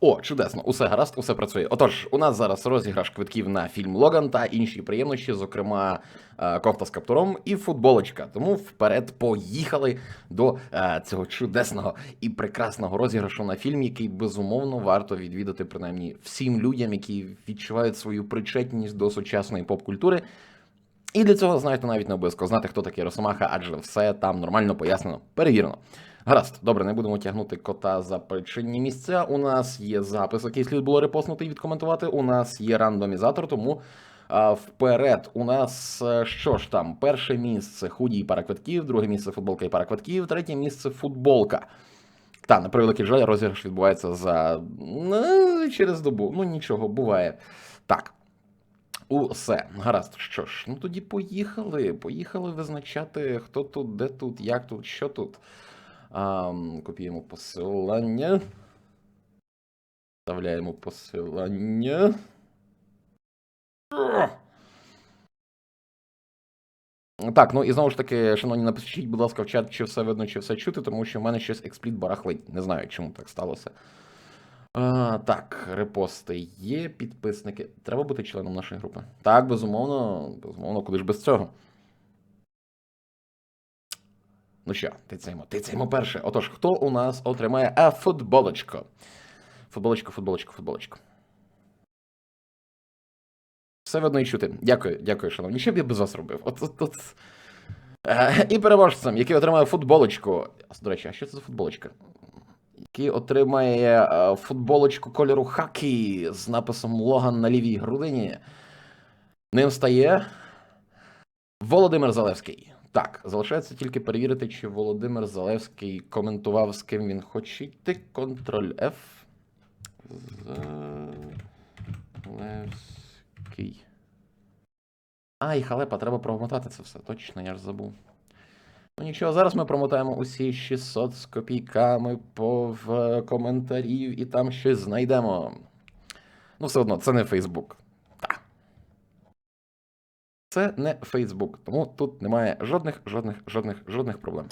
О, чудесно, усе гаразд, усе працює. Отож, у нас зараз розіграш квитків на фільм Логан та інші приємності, зокрема е, кофта з каптуром і футболочка. Тому вперед поїхали до е, цього чудесного і прекрасного розіграшу на фільм, який безумовно варто відвідати принаймні всім людям, які відчувають свою причетність до сучасної поп-культури. І для цього, знаєте, навіть не обов'язково знати, хто такий Росомаха, адже все там нормально пояснено, перевірено. Гаразд, добре, не будемо тягнути кота за причинні місця. У нас є запис, який слід було репостнути і відкоментувати. У нас є рандомізатор, тому а, вперед. У нас е, що ж там? Перше місце худі і пара квитків, друге місце футболка і пара квитків, третє місце футболка. Та, на превеликий жаль, розіграш відбувається за ну, через добу. Ну нічого, буває. Так. Усе, гаразд. Що ж, ну тоді поїхали. Поїхали визначати, хто тут, де тут, як тут, що тут. А, копіємо посилання. Вставляємо посилання. Так, ну і знову ж таки, шановні, напишіть, будь ласка, в чат, чи все видно, чи все чути, тому що в мене щось експліт барахлить. Не знаю, чому так сталося. А, так, репости є, підписники. Треба бути членом нашої групи. Так, безумовно, безумовно, куди ж без цього. Ну що, тицяємо, тицяємо перше. Отож, хто у нас отримає а, футболочку? Футболочку, футболочку, футболочку. Все видно і чути. Дякую, дякую, шановні. Що б я без вас робив? От, от, от. Е, і переможцем, який отримає футболочку. До речі, а що це за футболочка? Який отримає е, футболочку кольору хакі з написом Логан на лівій грудині. Ним стає Володимир Залевський. Так, залишається тільки перевірити, чи Володимир Залевський коментував, з ким він хоче йти. Контроль F. Залевський. Ай, халепа, треба промотати це все. Точно, я ж забув. Ну нічого, зараз ми промотаємо усі 600 з копійками по коментарів і там щось знайдемо. Ну, все одно, це не Фейсбук. Це не Фейсбук, тому тут немає жодних, жодних, жодних, жодних проблем.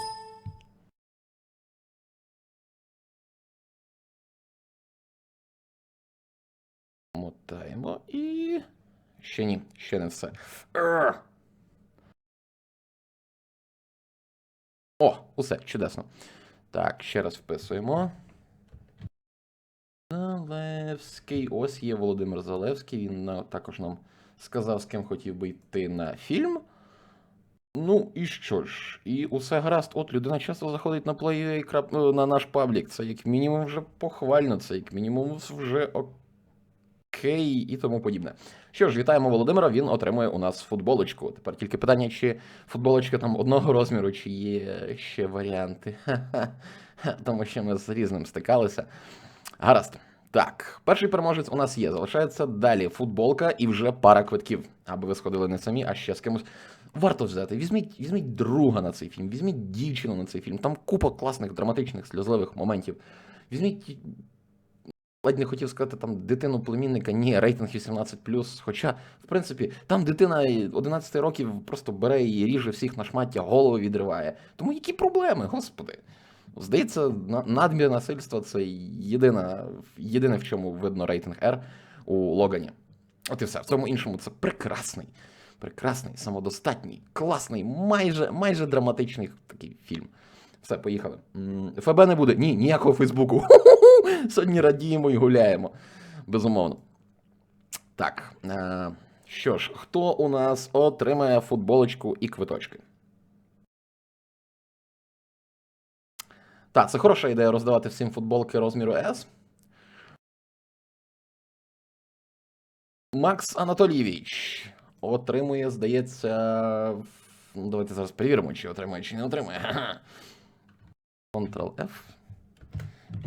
Мотаємо і. Ще ні, ще не все. О, усе, чудесно. Так, ще раз вписуємо. Залевський. Ось є Володимир Залевський. Він також нам сказав, з ким хотів би йти на фільм. Ну і що ж? І усе гаразд. От людина часто заходить на плей на наш паблік. Це як мінімум вже похвально, це як мінімум вже окей і тому подібне. Що ж, вітаємо Володимира. Він отримує у нас футболочку. Тепер тільки питання, чи футболочка там одного розміру, чи є ще варіанти. Тому що ми з різним стикалися. Гаразд. Так, перший переможець у нас є. Залишається далі футболка і вже пара квитків. Аби ви сходили не самі, а ще з кимось. Варто взяти. Візьміть, візьміть друга на цей фільм, візьміть дівчину на цей фільм. Там купа класних, драматичних, сльозливих моментів. Візьміть ледь не хотів сказати там дитину племінника, ні, рейтинг 18+. Хоча, в принципі, там дитина 11 років просто бере і ріже всіх на шмаття, голови відриває. Тому які проблеми, господи? Здається, надмір насильства це єдина, єдине, в чому видно рейтинг R у Логані. От і все. В цьому іншому це прекрасний, прекрасний, самодостатній, класний, майже, майже драматичний такий фільм. Все, поїхали. ФБ не буде. Ні, ніякого Фейсбуку. Сьогодні радіємо і гуляємо. Безумовно. Так. Е, що ж, хто у нас отримає футболочку і квиточки? Так, це хороша ідея роздавати всім футболки розміру S. Макс Анатолійович отримує, здається. Ну, давайте зараз перевіримо, чи отримує, чи не отримує. Ctrl-F.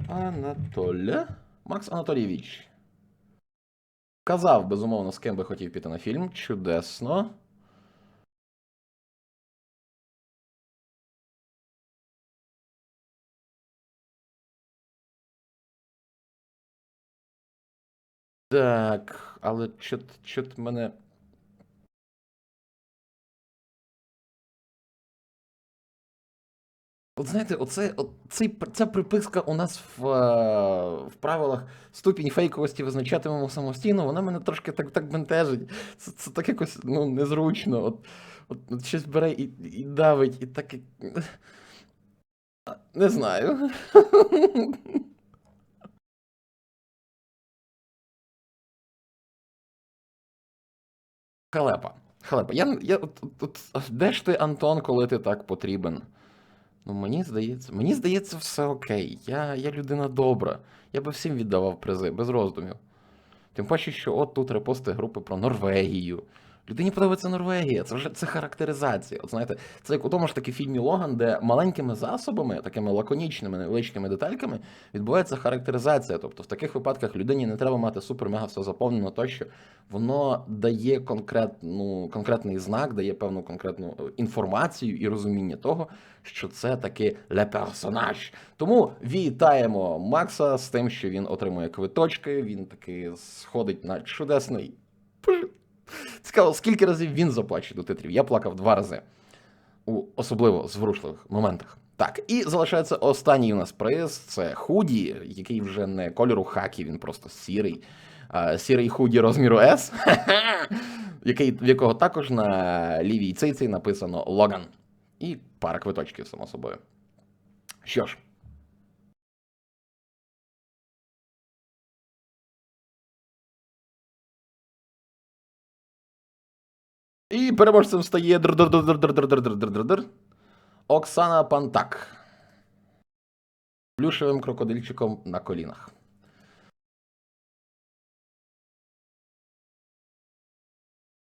Анатоля. Макс Анатолійович. Казав, безумовно, з ким би хотів піти на фільм. Чудесно. Так, але чот, чот мене. От знаєте, оце, от ця приписка у нас в, е, в правилах ступінь фейковості визначатимемо самостійно, вона мене трошки так, так бентежить. Це, це так якось ну, незручно. От, от, от щось бере і, і давить, і так. і- Не знаю. Халепа. Халепа. Я, я, от, де ж ти, Антон, коли ти так потрібен? Ну, мені здається, мені здається, все окей. Я, я людина добра. Я би всім віддавав призи, без роздумів. Тим паче, що от тут репости групи про Норвегію. Людині подобається Норвегія, це вже це характеризація. От знаєте, це як у тому ж таки фільмі Логан, де маленькими засобами, такими лаконічними, невеличкими детальками відбувається характеризація. Тобто в таких випадках людині не треба мати супер-мега все заповнено, тощо воно дає конкретну, конкретний знак, дає певну конкретну е, інформацію і розуміння того, що це таки ле персонаж. Тому вітаємо Макса з тим, що він отримує квиточки. Він таки сходить на чудесний. Цікаво, скільки разів він заплаче до титрів. Я плакав два рази. У особливо зворушливих моментах. Так, і залишається останній у нас приз це худі, який вже не кольору хакі, він просто сірий. А, сірий худі розміру S, який, в якого також на лівій циці написано Логан. І пара квиточків, само собою. Що ж, І переможцем стає Оксана Пантак. Плюшевим крокодильчиком на колінах.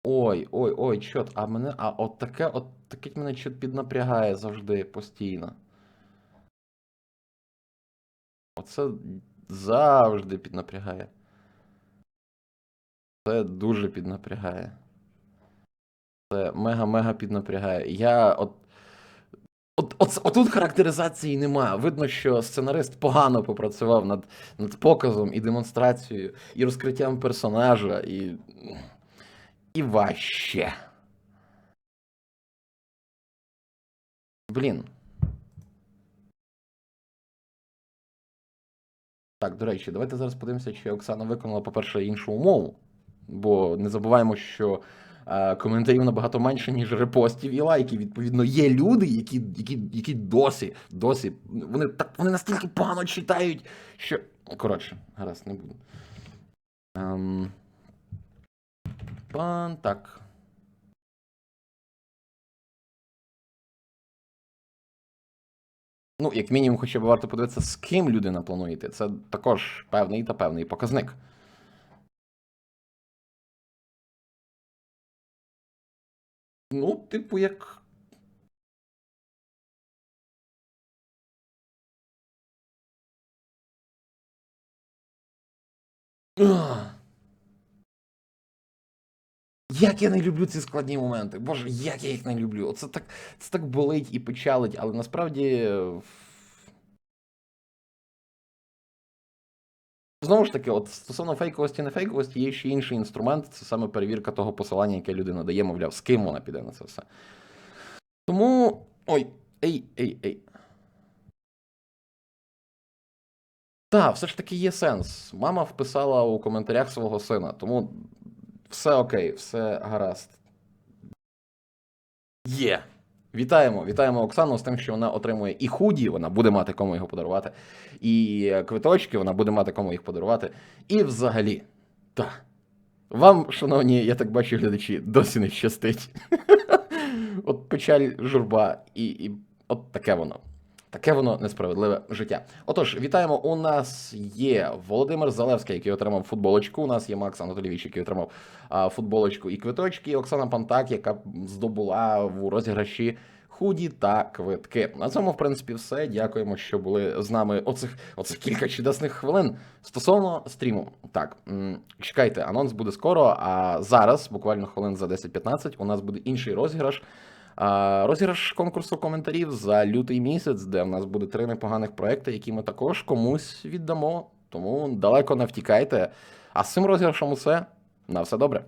Ой, ой, ой, чот, а мене. А от таке от таке мене чот піднапрягає завжди постійно. Оце завжди піднапрягає. Це дуже піднапрягає. Це мега-мега піднапрягає. Я от. От, от, отут характеризації немає. Видно, що сценарист погано попрацював над, над показом і демонстрацією, і розкриттям персонажа, і. І ваще. Блін. Так, до речі, давайте зараз подивимося, чи Оксана виконала, по-перше, іншу умову. Бо не забуваємо, що коментарів набагато менше, ніж репостів і лайків. Відповідно, є люди, які які, які досі, досі, вони так вони настільки погано читають, що. Коротше, гаразд, не буду. Ем... Пан так. Ну, як мінімум, хоча б варто подивитися, з ким людина планує йти. Це також певний та певний показник. Ну, типу, як. Як я не люблю ці складні моменти. Боже, як я їх не люблю. Оце так це так болить і печалить, але насправді. Знову ж таки, от стосовно фейковості не фейковості, є ще інший інструмент це саме перевірка того посилання, яке людина дає, мовляв, з ким вона піде на це все. Тому. Ой, ей, ей, ей. Так, все ж таки є сенс. Мама вписала у коментарях свого сина, тому все окей, все гаразд. Є. Вітаємо, вітаємо Оксану з тим, що вона отримує і худі, вона буде мати кому його подарувати, і квиточки, вона буде мати кому їх подарувати. І взагалі, так. Вам, шановні, я так бачу, глядачі, досі не щастить. От печаль, журба, і, і от таке воно. Таке воно несправедливе життя. Отож, вітаємо. У нас є Володимир Залевський, який отримав футболочку. У нас є Макс Анатолійович, який отримав а, футболочку і квиточки. І Оксана Пантак, яка здобула в розіграші худі та квитки. На цьому, в принципі, все. Дякуємо, що були з нами оцих оцих кілька чудесних хвилин. Стосовно стріму, так чекайте, анонс буде скоро. А зараз, буквально хвилин за 10-15, у нас буде інший розіграш. Розіграш конкурсу коментарів за лютий місяць, де в нас буде три непоганих проекти, які ми також комусь віддамо. Тому далеко не втікайте. А з цим розіграшом усе. На все добре.